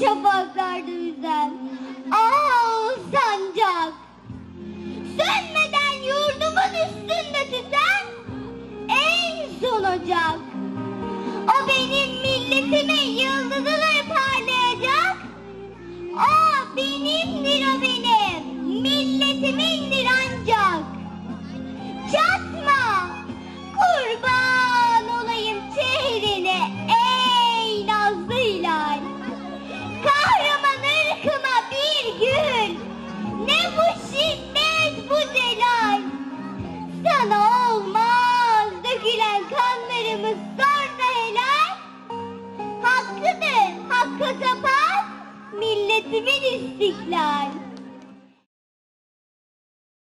şafaklarda yüzen Aa sancak. Sönmeden yurdumun üstünde tüten En son ocak. O benim milletimin yıldızıdır parlayacak. O benimdir o benim. Milletimindir ancak Bana olmaz dökülen kanlarımız sonra helal. Hakkıdır hakkı tapan milletimin istiklal.